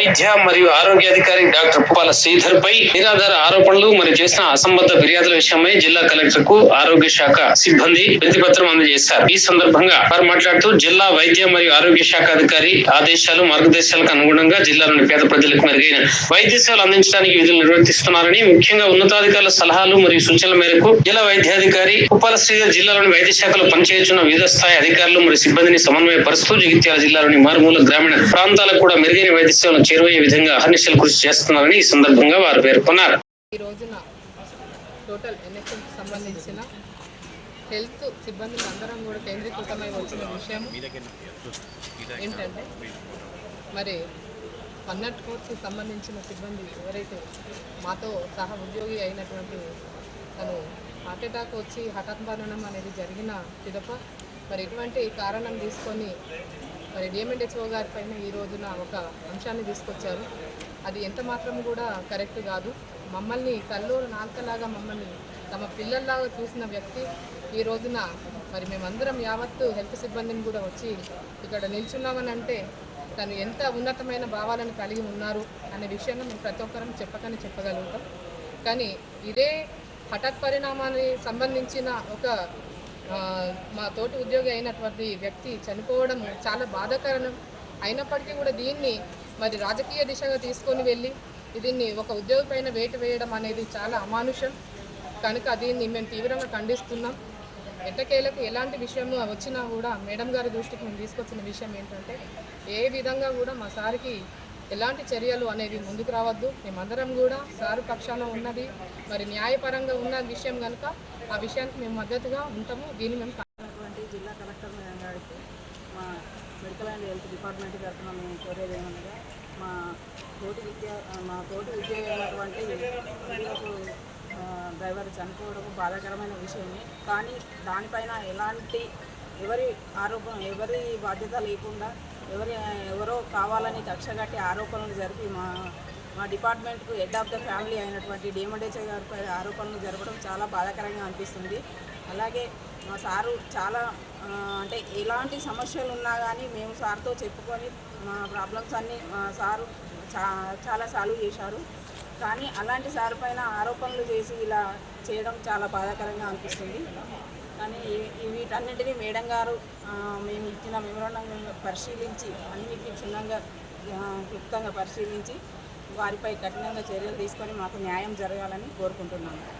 వైద్య మరియు ఆరోగ్య అధికారి డాక్టర్ పుప్పాల శ్రీధర్ పై నిరాధార ఆరోపణలు మరియు చేసిన అసంబద్ధ ఫిర్యాదుల విషయమై జిల్లా కలెక్టర్కు ఆరోగ్య శాఖ సిబ్బంది ప్రతిపత్రం అందజేశారు. ఈ సందర్భంగా వారు మాట్లాడుతూ జిల్లా వైద్య మరియు ఆరోగ్య శాఖ అధికారి ఆదేశాలు మార్గదర్శకాలకు అనుగుణంగా జిల్లాలోని పేద ప్రజలకు మెరుగైన వైద్య సేవలు అందించడానికి విధులు నిర్వర్తిస్తున్నారని ముఖ్యంగా ఉన్నతాధికారుల సలహాలు మరియు సూచనల మేరకు జిల్లా వైద్యాధికారి ఉప్పాల శ్రీధర్ జిల్లాలోని వైద్య శాఖలో పనిచేస్తున్న వివిధ స్థాయి అధికారులు మరియు సిబ్బందిని సమన్వయపరుస్తూ జగిత్యాల జిల్లాలోని మారుమూల గ్రామీణ ప్రాంతాలకు కూడా మెరుగైన వైద్య సేవలు చేరువయ్యే విధంగా అహర్నిశలు కృషి చేస్తున్నారని ఈ సందర్భంగా వారు పేర్కొన్నారు. ఈ రోజున టోటల్ ఎన్ఎస్ఎంకి సంబంధించిన హెల్త్ సిబ్బందులు అందరం కూడా కేంద్రీకృతమై వచ్చిన విషయం ఏంటంటే మరి పన్నెట్ కోర్స్కి సంబంధించిన సిబ్బంది ఎవరైతే మాతో సహ ఉద్యోగి అయినటువంటి తను హార్ట్ అటాక్ వచ్చి హఠాత్ మరణం అనేది జరిగిన పిదప మరి ఇటువంటి కారణం తీసుకొని మరి డిఎంఎన్హెచ్ఓ గారి పైన ఈ రోజున ఒక అంశాన్ని తీసుకొచ్చారు. అది ఎంత మాత్రం కూడా కరెక్ట్ కాదు. మమ్మల్ని కల్లూరు నాల్కలాగా మమ్మల్ని తమ పిల్లల్లాగా చూసిన వ్యక్తి ఈ రోజున మరి మేమందరం యావత్తు హెల్త్ సిబ్బందిని కూడా వచ్చి ఇక్కడ నిల్చున్నామని అంటే తను ఎంత ఉన్నతమైన భావాలను కలిగి ఉన్నారు అనే విషయాన్ని మేము ప్రతి ఒక్కరం చెప్పకని చెప్పగలుగుతాం. కానీ ఇదే హఠాత్ పరిణామానికి సంబంధించిన ఒక మా తోటి ఉద్యోగి అయినటువంటి వ్యక్తి చనిపోవడం చాలా బాధాకరం అయినప్పటికీ కూడా దీన్ని మరి రాజకీయ దిశగా తీసుకొని వెళ్ళి దీన్ని ఒక ఉద్యోగి పైన వేటు వేయడం అనేది చాలా అమానుషం. కనుక దీన్ని మేము తీవ్రంగా ఖండిస్తున్నాం. ఎట్టకేలకు ఎలాంటి విషయం వచ్చినా కూడా మేడం గారి దృష్టికి మేము తీసుకొచ్చిన విషయం ఏంటంటే ఏ విధంగా కూడా మా సారికి ఎలాంటి చర్యలు అనేవి ముందుకు రావద్దు. మేమందరం కూడా సారు పక్షాన ఉన్నది. మరి న్యాయపరంగా ఉన్న విషయం కనుక ఆ విషయానికి మేము మద్దతుగా ఉంటాము. దీన్ని మేము జిల్లా కలెక్టర్ గారికి మా మెడికల్ అండ్ హెల్త్ డిపార్ట్మెంట్ తరఫున మేము కోరేది ఏమనగా మా తోటి విద్య మా తోటి విద్య అయినటువంటి డ్రైవర్ చనిపోవడం బాధాకరమైన విషయమే. కానీ దానిపైన ఎలాంటి ఎవరి ఆరోపణ ఎవరి బాధ్యత లేకుండా ఎవరి ఎవరో కావాలని కక్షగట్టి ఆరోపణలు జరిపి మా మా డిపార్ట్మెంట్కు హెడ్ ఆఫ్ ద ఫ్యామిలీ అయినటువంటి డిఎండేచే గారిపై ఆరోపణలు జరపడం చాలా బాధాకరంగా అనిపిస్తుంది. అలాగే మా సారు చాలా అంటే ఎలాంటి సమస్యలు ఉన్నా కానీ మేము సార్తో చెప్పుకొని మా ప్రాబ్లమ్స్ అన్నీ మా సారు చా చాలా సాల్వ్ చేశారు. కానీ అలాంటి సార్ పైన ఆరోపణలు చేసి ఇలా చేయడం చాలా బాధాకరంగా అనిపిస్తుంది. కానీ వీటన్నింటినీ మేడం గారు మేము ఇచ్చిన మెమోరాండం పరిశీలించి అన్నిటినీ క్షుణ్ణంగా క్లుప్తంగా పరిశీలించి వారిపై కఠినంగా చర్యలు తీసుకొని మాకు న్యాయం జరగాలని కోరుకుంటున్నాను